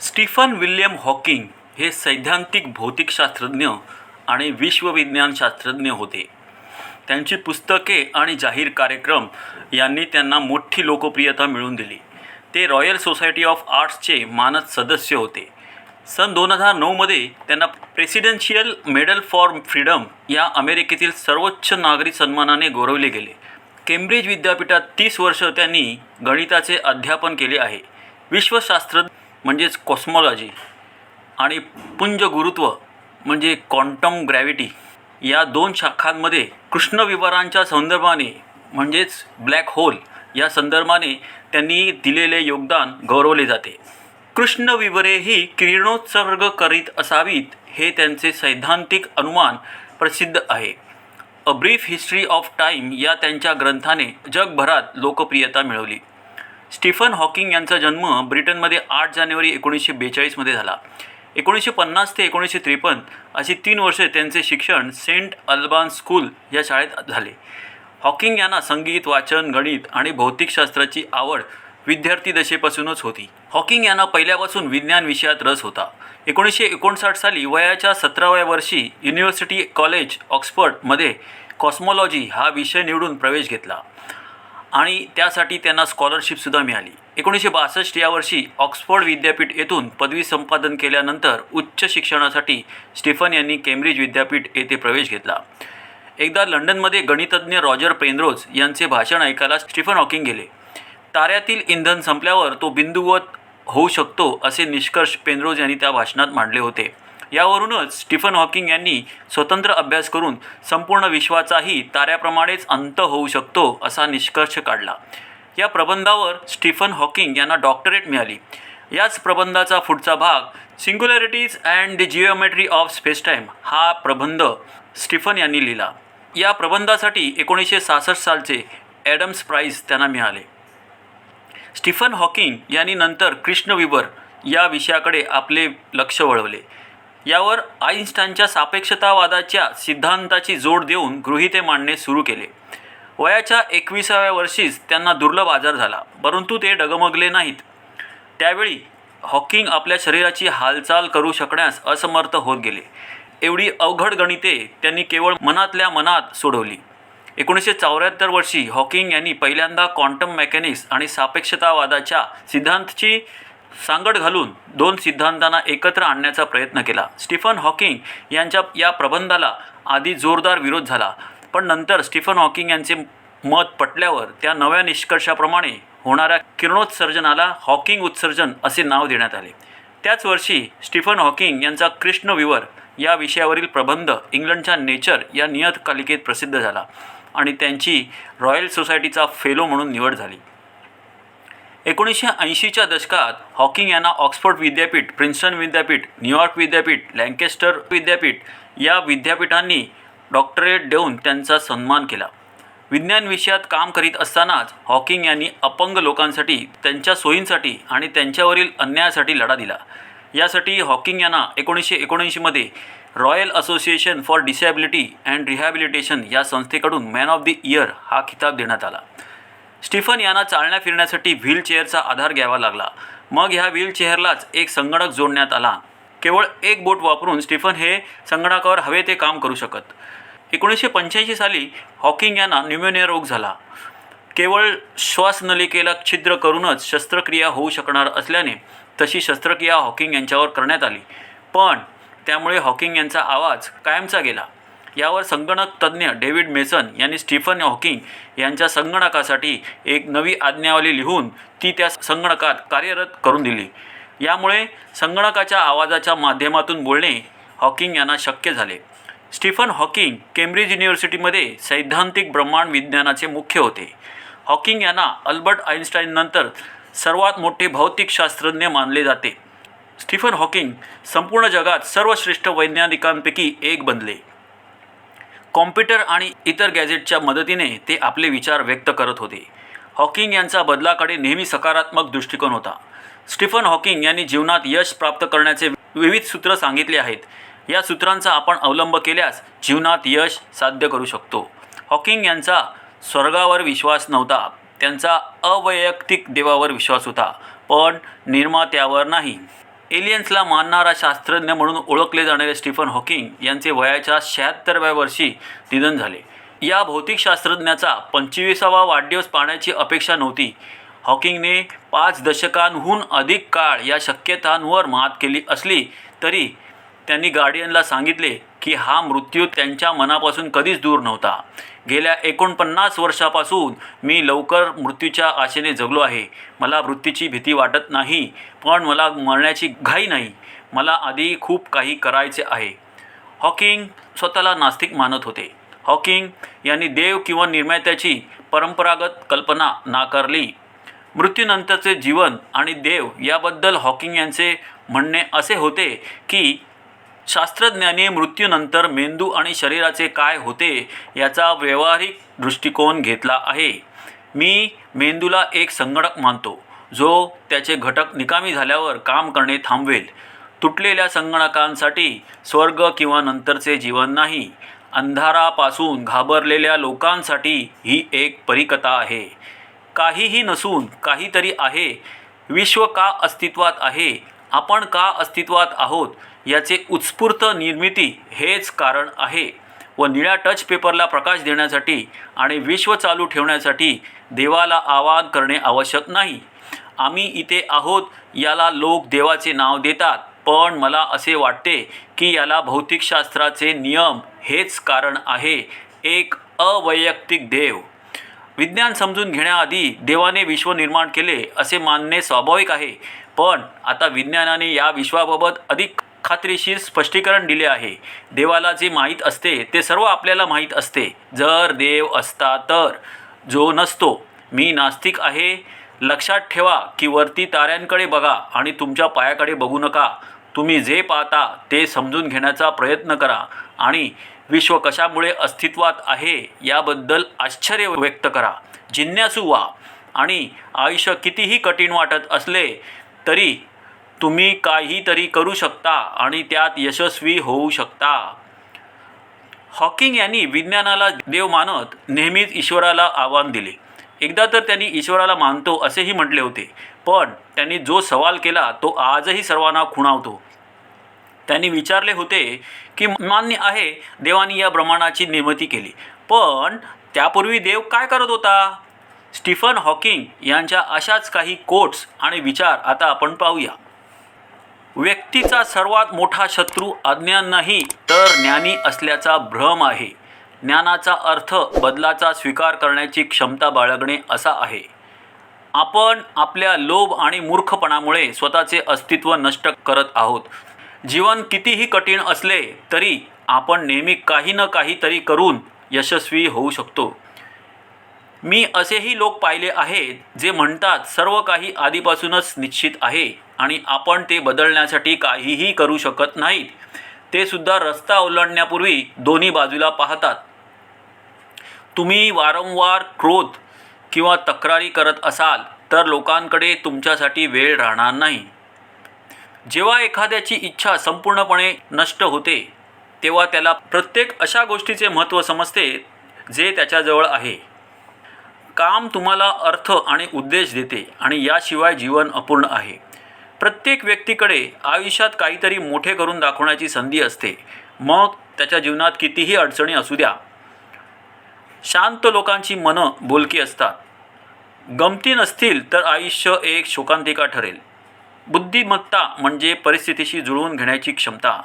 Stephen William Hawking हे सैद्धांतिक भौतिकशास्त्रज्ञ आणि विश्वविज्ञानशास्त्रज्ञ होते. त्यांची पुस्तके आणि जाहीर कार्यक्रम यांनी त्यांना मोठी लोकप्रियता मिळवून दिली. ते रॉयल सोसायटी ऑफ आर्ट्सचे मानद सदस्य होते. सन दोन हजार नऊमध्ये त्यांना प्रेसिडेन्शियल मेडल फॉर फ्रीडम या अमेरिकेतील सर्वोच्च नागरी सन्मानाने गौरवले गेले. केम्ब्रिज विद्यापीठात तीस वर्ष त्यांनी गणिताचे अध्यापन केले आहे. विश्वशास्त्र म्हणजेच कॉस्मॉलॉजी आणि पुंज गुरुत्व म्हणजे क्वांटम ग्रॅव्हिटी या दोन शाखांमध्ये कृष्णविवरांच्या संदर्भाने म्हणजेच ब्लॅक होल या संदर्भाने त्यांनी दिलेले योगदान गौरवले जाते. कृष्णविवरे ही किरणोत्सर्ग करीत असावीत हे त्यांचे सैद्धांतिक अनुमान प्रसिद्ध आहे. A brief history of time या त्यांच्या ग्रंथाने जगभरात लोकप्रियता मिळवली. स्टीफन हॉकिंग यांचा जन्म ब्रिटनमध्ये आठ जानेवारी एकोणीसशे बेचाळीसमध्ये झाला. एकोणीसशे पन्नास ते एकोणीसशे त्रेपन्न अशी तीन वर्षे त्यांचे शिक्षण सेंट अल्बान स्कूल या शाळेत झाले. हॉकिंग यांना संगीत वाचन गणित आणि भौतिकशास्त्राची आवड विद्यार्थी दशेपासूनच होती. हॉकिंग यांना पहिल्यापासून विज्ञान विषयात रस होता. एकोणीसशे एकोणसाठ साली वयाच्या सतराव्या वर्षी युनिव्हर्सिटी कॉलेज ऑक्सफर्डमध्ये कॉस्मॉलॉजी हा विषय निवडून प्रवेश घेतला. आणि त्यासाठी त्यांना स्कॉलरशिपसुद्धा मिळाली. एकोणीसशे बासष्ट या वर्षी ऑक्सफोर्ड विद्यापीठ येथून पदवी संपादन केल्यानंतर उच्च शिक्षणासाठी स्टीफन यांनी केम्ब्रिज विद्यापीठ येथे प्रवेश घेतला. एकदा लंडनमध्ये गणितज्ञ रॉजर पेनरोज यांचे भाषण ऐकायला स्टीफन हॉकिंग गेले. ताऱ्यातील इंधन संपल्यावर तो बिंदुवत होऊ शकतो असे निष्कर्ष पेनरोज यांनी त्या भाषणात मांडले होते. यावरूनच स्टीफन हॉकिंग यांनी स्वतंत्र अभ्यास करून संपूर्ण विश्वाचाही ताऱ्याप्रमाणेच अंत होऊ शकतो असा निष्कर्ष काढला. या प्रबंधावर स्टीफन हॉकिंग यांना डॉक्टरेट मिळाली. याच प्रबंधाचा पुढचा भाग singularities and the geometry of spacetime हा प्रबंध स्टीफन यांनी लिहिला. या प्रबंधासाठी एकोणीसशे सहासष्ट सालचे ॲडम्स प्राईज त्यांना मिळाले. स्टीफन हॉकिंग यांनी नंतर कृष्ण विवर या विषयाकडे आपले लक्ष वळवले. यावर आईन्स्टाईनच्या सापेक्षतावादाच्या सिद्धांताची जोड देऊन गृहिते मांडणे सुरू केले. वयाच्या एकविसाव्या वर्षीच त्यांना दुर्लभ आजार झाला परंतु ते डगमगले नाहीत. त्यावेळी हॉकिंग आपल्या शरीराची हालचाल करू शकण्यास असमर्थ होत गेले. एवढी अवघड गणिते त्यांनी केवळ मनातल्या मनात सोडवली. एकोणीसशे चौऱ्याहत्तर वर्षी हॉकिंग यांनी पहिल्यांदा क्वांटम मेकॅनिक्स आणि सापेक्षतावादाच्या सिद्धांतची सांगड घालून दोन सिद्धांतांना एकत्र आणण्याचा प्रयत्न केला. स्टीफन हॉकिंग यांच्या या प्रबंधाला आधी जोरदार विरोध झाला. पण नंतर स्टीफन हॉकिंग यांचे मत पटल्यावर त्या नव्या निष्कर्षाप्रमाणे होणाऱ्या किरणोत्सर्जनाला हॉकिंग उत्सर्जन असे नाव देण्यात आले. त्याच वर्षी स्टीफन हॉकिंग यांचा कृष्ण विवर या विषयावरील प्रबंध इंग्लंडच्या नेचर या नियतकालिकेत प्रसिद्ध झाला आणि त्यांची रॉयल सोसायटीचा फेलो म्हणून निवड झाली. एकोणीसशे ऐंशीच्या दशकात हॉकिंग यांना ऑक्सफोर्ड विद्यापीठ प्रिन्स्टन विद्यापीठ न्यूयॉर्क विद्यापीठ लँकेस्टर विद्यापीठ या विद्यापीठांनी डॉक्टरेट देऊन त्यांचा सन्मान केला. विज्ञान विषयात काम करीत असतानाच हॉकिंग यांनी अपंग लोकांसाठी त्यांच्या सोयींसाठी आणि त्यांच्यावरील अन्यायासाठी लढा दिला. यासाठी हॉकिंग यांना एकोणीसशे एकोणऐंशीमध्ये Royal Association for Disability and Rehabilitation या संस्थेकडून मॅन ऑफ द इयर हा खिताब देण्यात आला. स्टीफन यांना चालण्या फिरण्यासाठी व्हीलचेअरचा आधार घ्यावा लागला. मग ह्या व्हीलचेअरलाच एक संगणक जोडण्यात आला. केवळ एक बोट वापरून स्टीफन हे संगणकावर हवे ते काम करू शकत. एकोणीसशे पंच्याऐंशी साली हॉकिंग यांना न्युमोनिया रोग झाला. केवळ श्वासनलिकेला छिद्र करूनच शस्त्रक्रिया होऊ शकणार असल्याने तशी शस्त्रक्रिया हॉकिंग यांच्यावर करण्यात आली. पण त्यामुळे हॉकिंग यांचा आवाज कायमचा गेला. यावर संगणक तज्ज्ञ डेव्हिड मेसन यांनी स्टीफन हॉकिंग यांच्या संगणकासाठी एक नवी आज्ञावली लिहून ती त्या संगणकात कार्यरत करून दिली. यामुळे संगणकाच्या आवाजाच्या माध्यमातून बोलणे हॉकिंग यांना शक्य झाले. स्टीफन हॉकिंग केम्ब्रिज युनिव्हर्सिटीमध्ये सैद्धांतिक ब्रह्मांड विज्ञानाचे मुख्य होते. हॉकिंग यांना अल्बर्ट आईन्स्टाईननंतर सर्वात मोठे भौतिकशास्त्रज्ञ मानले जाते. स्टीफन हॉकिंग संपूर्ण जगात सर्वश्रेष्ठ वैज्ञानिकांपैकी एक बनले. कॉम्प्युटर आणि इतर गॅजेटच्या मदतीने ते आपले विचार व्यक्त करत होते. हॉकिंग यांचा बदलाकडे नेहमी सकारात्मक दृष्टिकोन होता. स्टीफन हॉकिंग यांनी जीवनात यश प्राप्त करण्याचे विविध सूत्र सांगितले आहेत. या सूत्रांचा आपण अवलंब केल्यास जीवनात यश साध्य करू शकतो. हॉकिंग यांचा स्वर्गावर विश्वास नव्हता. त्यांचा अवैयक्तिक देवावर विश्वास होता. पण निर्मात्यावर नाही. एलियन्सला मानणारा शास्त्रज्ञ म्हणून ओळखले जाणारे स्टीफन हॉकिंग यांचे वयाच्या शहात्तरव्या वर्षी निधन झाले. या भौतिकशास्त्रज्ञाचा पंचवीसावा वाढदिवस पाहण्याची अपेक्षा नव्हती. हॉकिंगने पाच दशकांहून अधिक काळ या शक्यतांवर मात केली असली तरी त्यांनी गार्डियनला सांगितले की हा मृत्यू त्यांच्या मनापासून कधीच दूर नव्हता. गेल्या एकोणपन्नास वर्षापासून मी लवकर मृत्यूच्या आशेने जगलो आहे. मला मृत्यूची भीती वाटत नाही पण मला मरण्याची घाई नाही. मला आधी खूप काही करायचे आहे. हॉकिंग स्वतःला नास्तिक मानत होते. हॉकिंग यांनी देव किंवा निर्मात्याची परंपरागत कल्पना नाकारली. मृत्यूनंतरचे जीवन आणि देव याबद्दल हॉकिंग यांचे म्हणणे असे होते की शास्त्रज्ञांनी मृत्यूनंतर मेंदू आणि शरीराचे काय होते याचा व्यावहारिक दृष्टिकोन घेतला आहे. मी मेंदूला एक संगणक मानतो जो त्याचे घटक निकामी झाल्यावर काम करणे थांबवेल. तुटलेल्या संगणकांसाठी स्वर्ग किंवा नंतरचे जीवन नाही. अंधारापासून घाबरलेल्या लोकांसाठी ही एक परिकथा आहे. काहीही नसून काहीतरी आहे. विश्व का अस्तित्वात आहे? आपण का अस्तित्वात आहोत याचे उत्स्फूर्त निर्मिती हेच कारण आहे. व निळ्या टच पेपरला प्रकाश देण्यासाठी आणि विश्व चालू ठेवण्यासाठी देवाला आवाहन करणे आवश्यक नाही. आम्ही इथे आहोत याला लोक देवाचे नाव देतात. पण मला असे वाटते की याला भौतिकशास्त्राचे नियम हेच कारण आहे. एक अवैयक्तिक देव. विज्ञान समजून घेण्याआधी देवाने विश्व निर्माण केले असे मानणे स्वाभाविक आहे. पण आता विज्ञानाने या विश्वाबाबत अधिक खात्रीशीर स्पष्टीकरण दिले आहे. देवाला जे माहीत असते ते सर्व आपल्याला माहीत असते. जर देव असता तर. जो नसतो मी नास्तिक आहे. लक्षात ठेवा की वरती ताऱ्यांकडे बघा आणि तुमच्या पायाकडे बघू नका. तुम्ही जे पाहता ते समजून घेण्याचा प्रयत्न करा. आणि विश्व कशामुळे अस्तित्वात आहे याबद्दल आश्चर्य व्यक्त करा. जिज्ञासू व्हा. आणि आयुष्य कितीही कठीण वाटत असले तरी तुम्ही काहीतरी करू शकता आणि त्यात यशस्वी होऊ शकता. हॉकिंग यांनी विज्ञानाला देव मानत नेहमीच ईश्वराला आव्हान दिले. एकदा तर त्यांनी ईश्वराला मानतो असेही म्हटले होते पण त्यांनी जो सवाल केला तो आजही सर्वांना खुणावतो. त्यांनी विचारले होते की मान्य आहे देवानी या ब्रह्मांडाची निर्मिती केली पण त्यापूर्वी देव काय करत होता? स्टीफन हॉकिंग यांच्या अशाच काही कोट्स आणि विचार आता आपण पाहूया. व्यक्तीचा सर्वात मोठा शत्रू अज्ञान नाही तर ज्ञानी असल्याचा भ्रम आहे. ज्ञानाचा अर्थ बदलाचा स्वीकार करण्याची क्षमता बाळगणे असा आहे. आपण आपल्या लोभ आणि मूर्खपणामुळे स्वतःचे अस्तित्व नष्ट करत आहोत. जीवन कितीही कठीण असले तरी आपण नेहमी काही ना काहीतरी करून यशस्वी होऊ शकतो. मी असेही लोक पाहिले आहेत जे म्हणतात सर्व काही आधीपासूनच निश्चित आहे आणि आपण ते बदलण्यासाठी काहीही करू शकत नाहीत. ते सुद्धा रस्ता ओलांडण्यापूर्वी दोन्ही बाजूला पाहतात. तुम्ही वारंवार क्रोध किंवा तक्रारी करत असाल तर लोकांकडे तुमच्यासाठी वेळ राहणार नाही. जेव्हा एखाद्याची इच्छा संपूर्णपणे नष्ट होते तेव्हा त्याला प्रत्येक अशा गोष्टीचे महत्त्व समजते जे त्याच्याजवळ आहे. काम तुम्हाला अर्थ आणि उद्देश देते आणि याशिवाय जीवन अपूर्ण आहे. प्रत्येक व्यक्तीकडे आयुष्यात काहीतरी मोठे करून दाखवण्याची संधी असते. मग त्याच्या जीवनात कितीही अडचणी असू द्या. शांत लोकांची मनं बोलकी असतात. गमती नसतील तर आयुष्य एक शोकांतिका ठरेल. बुद्धिमत्ता म्हणजे परिस्थितीशी जुळवून घेण्याची क्षमता.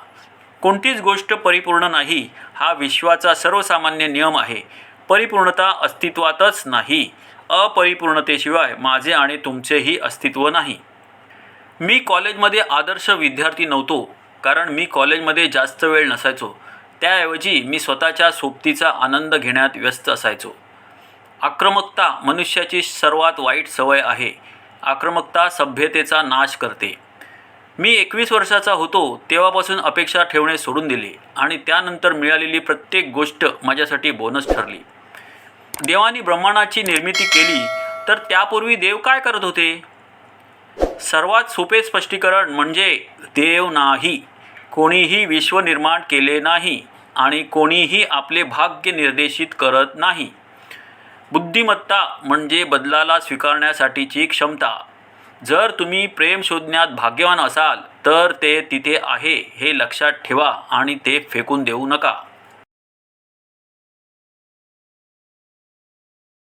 कोणतीच गोष्ट परिपूर्ण नाही. हा विश्वाचा सर्वसामान्य नियम आहे. परिपूर्णता अस्तित्वातच नाही. अपरिपूर्णतेशिवाय माझे आणि तुमचेही अस्तित्व नाही. मी कॉलेजमध्ये आदर्श विद्यार्थी नव्हतो कारण मी कॉलेजमध्ये जास्त वेळ नसायचो. त्याऐवजी मी स्वतःच्या सोबतीचा आनंद घेण्यात व्यस्त असायचो. आक्रमकता मनुष्याची सर्वात वाईट सवय आहे. आक्रमकता सभ्यतेचा नाश करते. मी एकवीस वर्षाचा होतो तेव्हापासून अपेक्षा ठेवणे सोडून दिले आणि त्यानंतर मिळालेली प्रत्येक गोष्ट माझ्यासाठी बोनस ठरली. देवानी ब्रह्मांडाची निर्मिती केली तर त्यापूर्वी देव काय करत होते? सर्वात सोपे स्पष्टीकरण म्हणजे देव नाही. कोणीही विश्व निर्माण केले नाही आणि कोणीही आपले भाग्य निर्देशित करत नाही. बुद्धिमत्ता म्हणजे बदलाला स्वीकारण्यासाठीची क्षमता. जर तुम्ही प्रेम शोधण्यात भाग्यवान असाल तर ते तिथे आहे हे लक्षात ठेवा आणि ते फेकून देऊ नका.